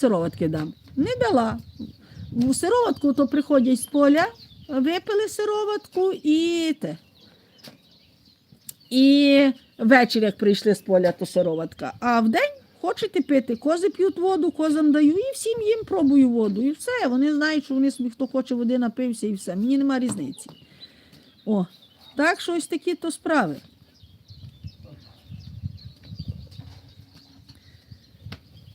сироватки дам. Не дала. У сироватку то приходять з поля, випили сироватку і те. І ввечері, як прийшли з поля, то сироватка. А вдень хочете пити, кози п'ють воду, козам даю, і всім їм пробую воду. І все. Вони знають, що вони собі хто хоче води напився, і все. Мені нема різниці. О, так що ось такі то справи.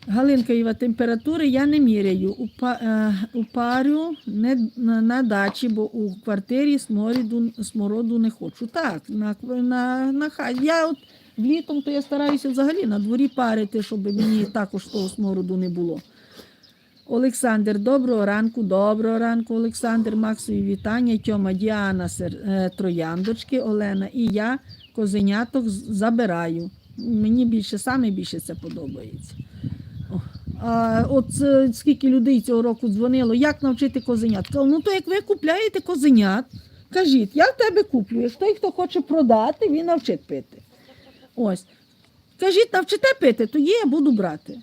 Галинкаєва температури я не міряю. Е, упарю не на, дачі, бо у квартирі смороду, смороду не хочу. Так, на, на, на. Я от літом то я стараюся взагалі на дворі парити, щоб мені також того смороду не було. Олександр, доброго ранку, доброго ранку, Олександр, Максові вітання, Тьома, Діана, е, Трояндочки, Олена і я козеняток забираю. Мені більше, саме більше це подобається. От е, скільки людей цього року дзвонило, як навчити козенят? Кажу, ну то як ви купляєте козенят, кажіть, я в тебе куплю. Якщо той, хто хоче продати, він навчить пити. Ось. Кажіть, навчите пити, тоді я буду брати.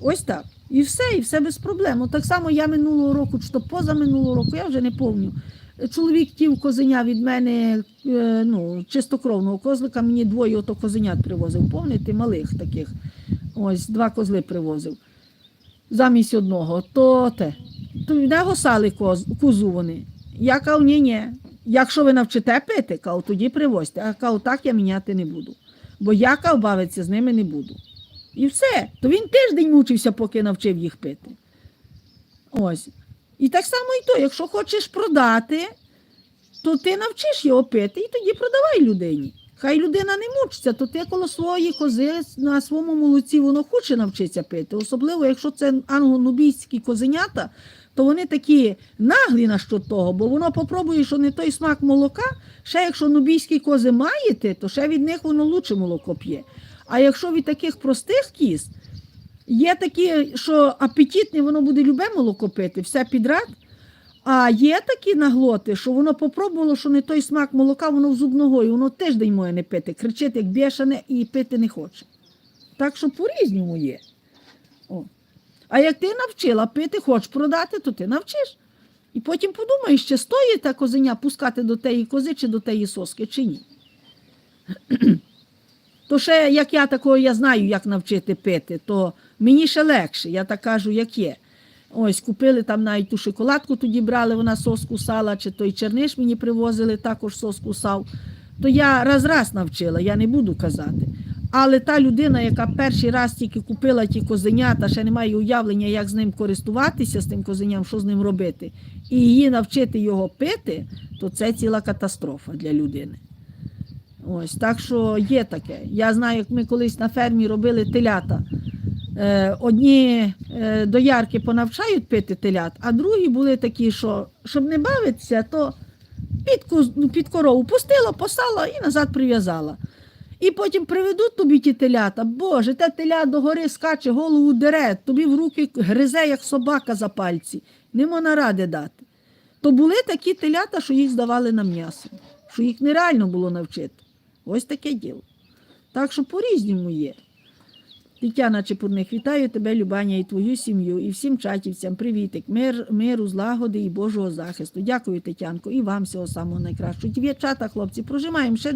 Ось так. І все, і все без проблем. От так само я минулого року, чи то позаминулого року, я вже не пам'ятаю. Чоловік тів козеня від мене, е, ну, чистокровного козлика, мені двоє ото козенят привозив. Помните, малих таких. Ось, два козли привозив. Замість одного. То те. То в нього сали коз, козу вони. Я кажу, ні, ні. Якщо ви навчите пити, кажу, тоді привозьте. А кажу, так я міняти не буду. Бо я кажу, бавитися з ними не буду. І все. То він тиждень мучився, поки навчив їх пити. Ось. І так само і то, якщо хочеш продати, то ти навчиш його пити і тоді продавай людині. Хай людина не мучиться, то ти коло своєї кози на своєму молоці воно хоче навчитися пити. Особливо, якщо це англонубійські козенята, то вони такі наглі на що того, бо воно попробує, що не той смак молока. Ще якщо нубійські кози маєте, то ще від них воно лучше молоко п'є. А якщо від таких простих кіз, є такі, що апетитне, воно буде любе молоко пити, все підряд. А є такі наглоти, що воно попробувало, що не той смак молока, воно в зуб ногою, воно тиждень моє не пити, кричить, як бешене, і пити не хоче. Так що по-різному є. О. А як ти навчила пити, хочеш продати, то ти навчиш. І потім подумаєш, чи стоїть та козеня пускати до теї кози чи до теї соски, чи ні. То ще, як я такого, я знаю, як навчити пити, то мені ще легше, я так кажу, як є. Ось, купили там навіть ту шоколадку, тоді брали, вона соску сала, чи той черниш мені привозили, також соску сав. То я раз-раз навчила, я не буду казати. Але та людина, яка перший раз тільки купила ті козенята, ще не має уявлення, як з ним користуватися, з тим козеням, що з ним робити, і її навчити його пити, то це ціла катастрофа для людини. Ось так що є таке. Я знаю, як ми колись на фермі робили телята. Е, одні е, доярки понавчають пити телят, а другі були такі, що щоб не бавитися, то під, ну, під корову пустила, посала і назад прив'язала. І потім приведуть тобі ті телята. Боже, те теля догори скаче, голову дере, тобі в руки гризе, як собака за пальці. Нема наради дати. То були такі телята, що їх здавали на м'ясо, що їх нереально було навчити. Ось таке діло. Так що по-різному є. Тетяна Чепурник, вітаю тебе, Любаня, і твою сім'ю, і всім чатівцям. Привітик, мир, миру, злагоди і Божого захисту. Дякую, Тетянко, і вам всього самого найкращого. Ті чата, хлопці, прожимаємо ще,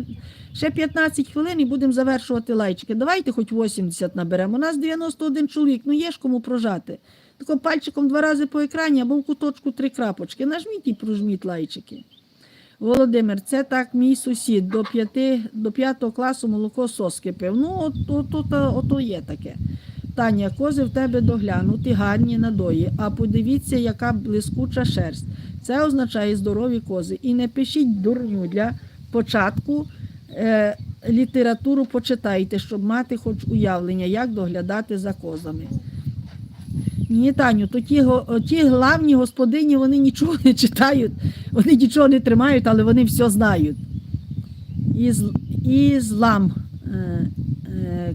ще 15 хвилин і будемо завершувати лайчики. Давайте хоч 80 наберемо. У нас 91 чоловік, ну є ж кому прожати. Тако пальчиком два рази по екрані або в куточку три крапочки. Нажміть і прожміть лайчики. Володимир, це так мій сусід до п'яти до п'ятого класу молоко соски пив. Ну, от, от, от, ото є таке. Таня, кози в тебе доглянуті, гарні надої. А подивіться, яка блискуча шерсть. Це означає здорові кози. І не пишіть дурню для початку. Е, літературу почитайте, щоб мати хоч уявлення, як доглядати за козами. Ні, Таню, то ті, ті главні господині вони нічого не читають, вони нічого не тримають, але вони все знають. Із, ізлам. Е, е,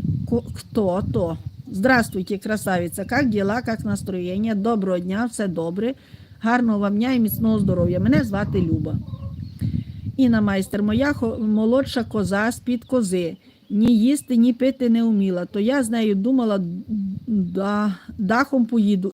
то? Здравствуйте, красавиця. Як діла, як настроєння? Доброго дня, все добре. Гарного вам дня і міцного здоров'я. Мене звати Люба. Інна майстер, моя молодша коза з-під кози. ні їсти, ні пити не вміла. То я з нею думала, да, дахом поїду.